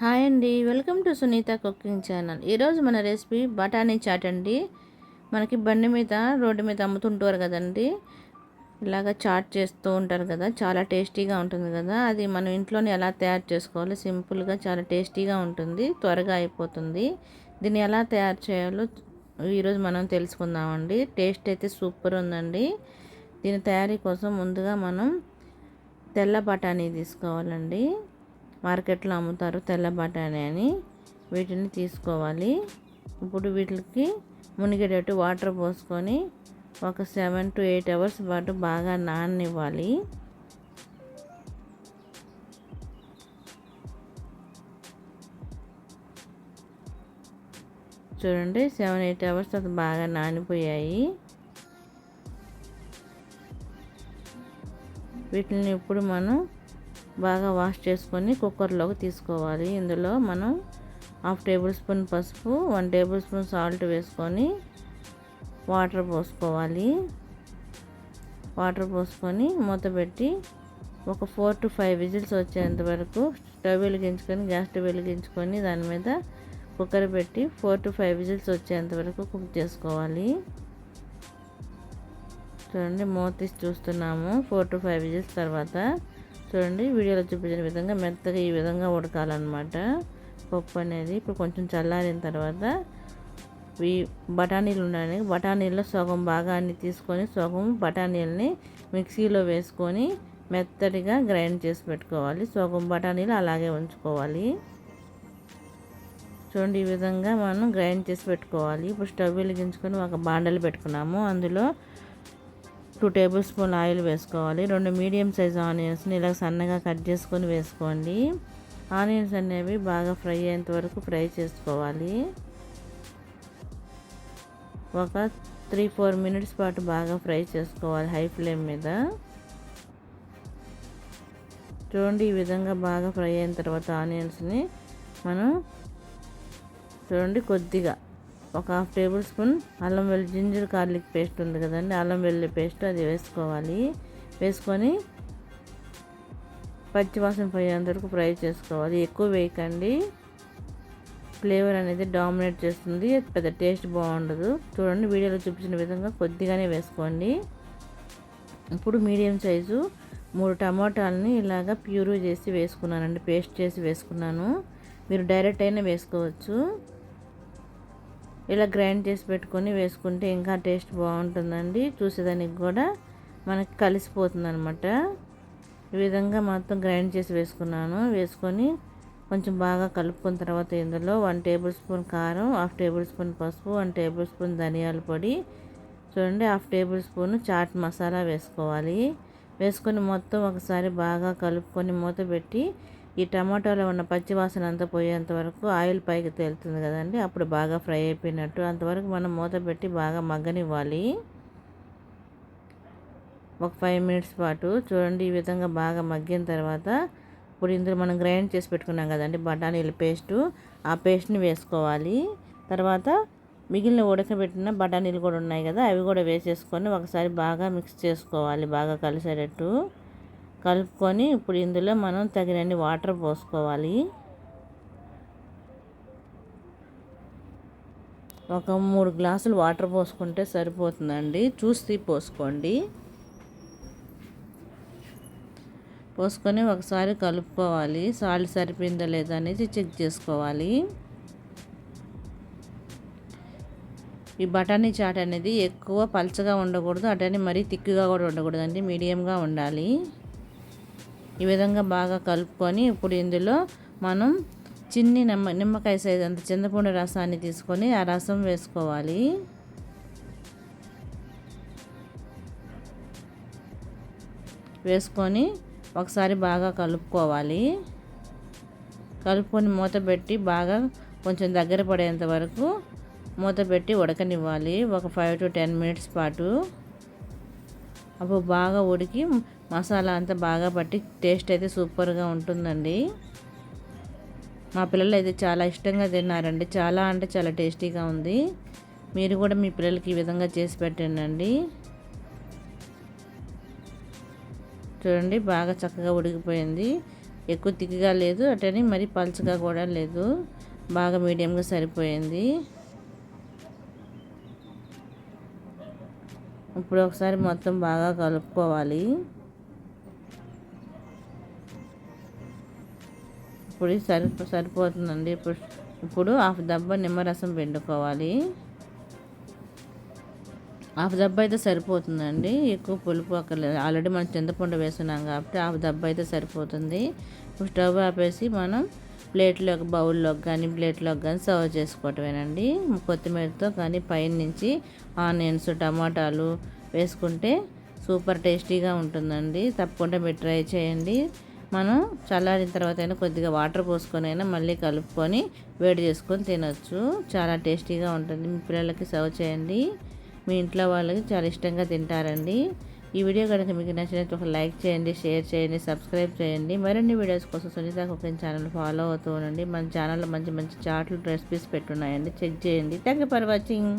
Hi అండి. Welcome to Sunitha cooking channel. ఈరోజు మన రెసిపీ బఠానీ చాట్ అండి. మనకి బండి మీద రోడ్డు మీద అమ్ముతుంటారు కదండి. ఇలాగ చాట్ చేస్తూ ఉంటారు కదా. చాలా టేస్టీగా ఉంటుంది కదా. అది మనం ఇంట్లోనే ఎలా తయారు చేసుకోవాలి? సింపుల్గా చాలా టేస్టీగా ఉంటుంది. త్వరగా అయిపోతుంది. దీన్ని ఎలా తయారు చేయాలో ఈరోజు మనం తెలుసుకుందామండి. టేస్ట్ అయితే సూపర్ ఉందండి. దీని తయారీ కోసం ముందుగా మనం తెల్ల బఠానీ తీసుకోవాలండి. మార్కెట్లో అమ్ముతారు తెల్ల బఠానీ అని. వీటిని తీసుకోవాలి. ఇప్పుడు వీటికి మునిగేటట్టు వాటర్ పోసుకొని ఒక సెవెన్ టు ఎయిట్ అవర్స్ పాటు బాగా నాననివ్వాలి. చూడండి సెవెన్ ఎయిట్ అవర్స్ అది బాగా నానిపోయాయి. వీటిని ఇప్పుడు మనం బాగా వాష్ చేసుకొని కుక్కర్లోకి తీసుకోవాలి. ఇందులో మనం హాఫ్ టేబుల్ స్పూన్ పసుపు వన్ టేబుల్ స్పూన్ సాల్ట్ వేసుకొని వాటర్ పోసుకోవాలి. వాటర్ పోసుకొని మూత పెట్టి ఒక ఫోర్ టు ఫైవ్ విజిల్స్ వచ్చేంత వరకు స్టవ్ వెలిగించుకొని గ్యాస్ స్టవ్ వెలిగించుకొని దాని మీద కుక్కర్ పెట్టి ఫోర్ టు ఫైవ్ విజిల్స్ వచ్చేంత వరకు కుక్ చేసుకోవాలి. చూడండి మూత చూస్తున్నాము. ఫోర్ టు ఫైవ్ విజిల్స్ తర్వాత చూడండి వీడియోలో చూపించిన విధంగా మెత్తగా ఈ విధంగా ఉడకాలన్నమాట. పప్పు అనేది ఇప్పుడు కొంచెం చల్లారిన తర్వాత ఈ బఠానీలు ఉన్నాయి బఠానీల్లో సగం భాగాన్ని తీసుకొని సగం బఠానీలని మిక్సీలో వేసుకొని మెత్తడిగా గ్రైండ్ చేసి పెట్టుకోవాలి. సగం బఠానీలు అలాగే ఉంచుకోవాలి. చూడండి ఈ విధంగా మనం గ్రైండ్ చేసి పెట్టుకోవాలి. ఇప్పుడు స్టవ్ వెలిగించుకొని ఒక బాండలు పెట్టుకున్నాము. అందులో టూ టేబుల్ స్పూన్ ఆయిల్ వేసుకోవాలి. రెండు మీడియం సైజ్ ఆనియన్స్ని ఇలా సన్నగా కట్ చేసుకొని వేసుకోండి. ఆనియన్స్ అనేవి బాగా ఫ్రై అయ్యేంత వరకు ఫ్రై చేసుకోవాలి. ఒక త్రీ ఫోర్ మినిట్స్ పాటు బాగా ఫ్రై చేసుకోవాలి హై ఫ్లేమ్ మీద. చూడండి ఈ విధంగా బాగా ఫ్రై అయిన తర్వాత ఆనియన్స్ని మనం చూడండి కొద్దిగా ఒక హాఫ్ టేబుల్ స్పూన్ అల్లం వెల్లి జింజర్ గార్లిక్ పేస్ట్ ఉంది కదండి అల్లం వెల్లి పేస్ట్ అది వేసుకోవాలి. వేసుకొని పచ్చివాసన పోయేంత వరకు ఫ్రై చేసుకోవాలి. ఎక్కువ వేయకండి. ఫ్లేవర్ అనేది డామినేట్ చేస్తుంది. పెద్ద టేస్ట్ బాగుండదు. చూడండి వీడియోలో చూపించిన విధంగా కొద్దిగానే వేసుకోండి. ఇప్పుడు మీడియం సైజు మూడు టమాటాలని ఇలాగ ప్యూర్ చేసి వేసుకున్నానండి పేస్ట్ చేసి వేసుకున్నాను. మీరు డైరెక్ట్ అయినా వేసుకోవచ్చు. ఇలా గ్రైండ్ చేసి పెట్టుకొని వేసుకుంటే ఇంకా టేస్ట్ బాగుంటుందండి. చూసేదానికి కూడా మనకి కలిసిపోతుంది అనమాట ఈ విధంగా మొత్తం గ్రైండ్ చేసి వేసుకున్నాను. వేసుకొని కొంచెం బాగా కలుపుకున్న తర్వాత ఇందులో వన్ టేబుల్ స్పూన్ కారం హాఫ్ టేబుల్ స్పూన్ పసుపు వన్ టేబుల్ స్పూన్ ధనియాల పొడి చూడండి half tablespoon chaat masala వేసుకోవాలి. వేసుకొని మొత్తం ఒకసారి బాగా కలుపుకొని మూత పెట్టి ఈ టమాటాలో ఉన్న పచ్చి వాసన అంతా పోయేంత వరకు ఆయిల్ పైకి తేలుతుంది కదండి. అప్పుడు బాగా ఫ్రై అయిపోయినట్టు అంతవరకు మనం మూత పెట్టి బాగా మగ్గనివ్వాలి. ఒక ఫైవ్ మినిట్స్ పాటు చూడండి ఈ విధంగా బాగా మగ్గిన తర్వాత ఇప్పుడు ఇందులో మనం గ్రైండ్ చేసి పెట్టుకున్నాం కదండి బఠానీల పేస్టు. ఆ పేస్ట్ని వేసుకోవాలి. తర్వాత మిగిలిన ఉడకబెట్టిన బఠానీలు కూడా ఉన్నాయి కదా అవి కూడా వేసేసుకొని ఒకసారి బాగా మిక్స్ చేసుకోవాలి బాగా కలిసేటట్టు. కలుపుకొని ఇప్పుడు ఇందులో మనం తగినన్ని వాటర్ పోసుకోవాలి. ఒక మూడు గ్లాసులు వాటర్ పోసుకుంటే సరిపోతుందండి. చూసి పోసుకోండి. పోసుకొని ఒకసారి కలుపుకోవాలి. సాల్ట్ సరిపోయిందా లేదా అనేది చెక్ చేసుకోవాలి. ఈ బఠానీ చాట్ అనేది ఎక్కువ పల్చగా ఉండకూడదు. అటని మరీ తిక్కుగా కూడా ఉండకూడదండి. మీడియంగా ఉండాలి. ఈ విధంగా బాగా కలుపుకొని ఇప్పుడు ఇందులో మనం చిన్ని నిమ్మ నిమ్మకాయ సైజ్ అంత చింతపండు రసాన్ని తీసుకొని ఆ రసం వేసుకోవాలి. వేసుకొని ఒకసారి బాగా కలుపుకోవాలి. కలుపుకొని మూత పెట్టి బాగా కొంచెం దగ్గర పడేంత వరకు మూత పెట్టి ఉడకనివ్వాలి. ఒక ఫైవ్ టు టెన్ మినిట్స్ పాటు. అప్పుడు బాగా ఉడికి మసాలా అంతా బాగా పట్టి టేస్ట్ అయితే సూపర్గా ఉంటుందండి. మా పిల్లలు అయితే చాలా ఇష్టంగా తిన్నారండి. చాలా అంటే చాలా టేస్టీగా ఉంది. మీరు కూడా మీ పిల్లలకి ఈ విధంగా చేసి పెట్టండి చూడండి బాగా చక్కగా ఉడికిపోయింది. ఎక్కువ తిక్కిగా లేదు అటని మరి పలుచగా కూడా లేదు. బాగా మీడియంగా సరిపోయింది. ఇప్పుడు ఒకసారి మొత్తం బాగా కలుపుకోవాలి. ఇప్పుడు సరి సరిపోతుందండి. ఇప్పుడు ఇప్పుడు హాఫ్ దబ్బ నిమ్మరసం పిండుకోవాలి. హాఫ్ దబ్బ అయితే సరిపోతుందండి. ఎక్కువ పులుపు అక్కర్లేదు ఆల్రెడీ మనం చింతపండు వేస్తున్నాం కాబట్టి హాఫ్ దబ్బ అయితే సరిపోతుంది. ఇప్పుడు స్టవ్ ఆపేసి మనం ప్లేట్లోకి బౌల్లోకి కానీ ప్లేట్లోకి కానీ సర్వ్ చేసుకోవటమేనండి. కొత్తిమీరతో కానీ పైన నుంచి ఆనియన్స్ టమాటాలు వేసుకుంటే సూపర్ టేస్టీగా ఉంటుందండి. తప్పకుండా మీరు ట్రై చేయండి. మనం చల్లారిన తర్వాత అయినా కొద్దిగా వాటర్ పోసుకొని అయినా మళ్ళీ కలుపుకొని వేడి చేసుకొని తినొచ్చు. చాలా టేస్టీగా ఉంటుంది. మీ పిల్లలకి సర్వ్ చేయండి. మీ ఇంట్లో వాళ్ళకి చాలా ఇష్టంగా తింటారండి. ఈ వీడియో కనుక మీకు నచ్చినట్టు ఒక లైక్ చేయండి షేర్ చేయండి సబ్స్క్రైబ్ చేయండి. మరిన్ని వీడియోస్ కోసం సునీత కుకింగ్ ఛానల్ ఫాలో అవుతూ ఉండండి. మన ఛానల్లో మంచి మంచి చాట్లు రెసిపీస్ పెట్టున్నాయండి. చెక్ చేయండి. Thank you for watching.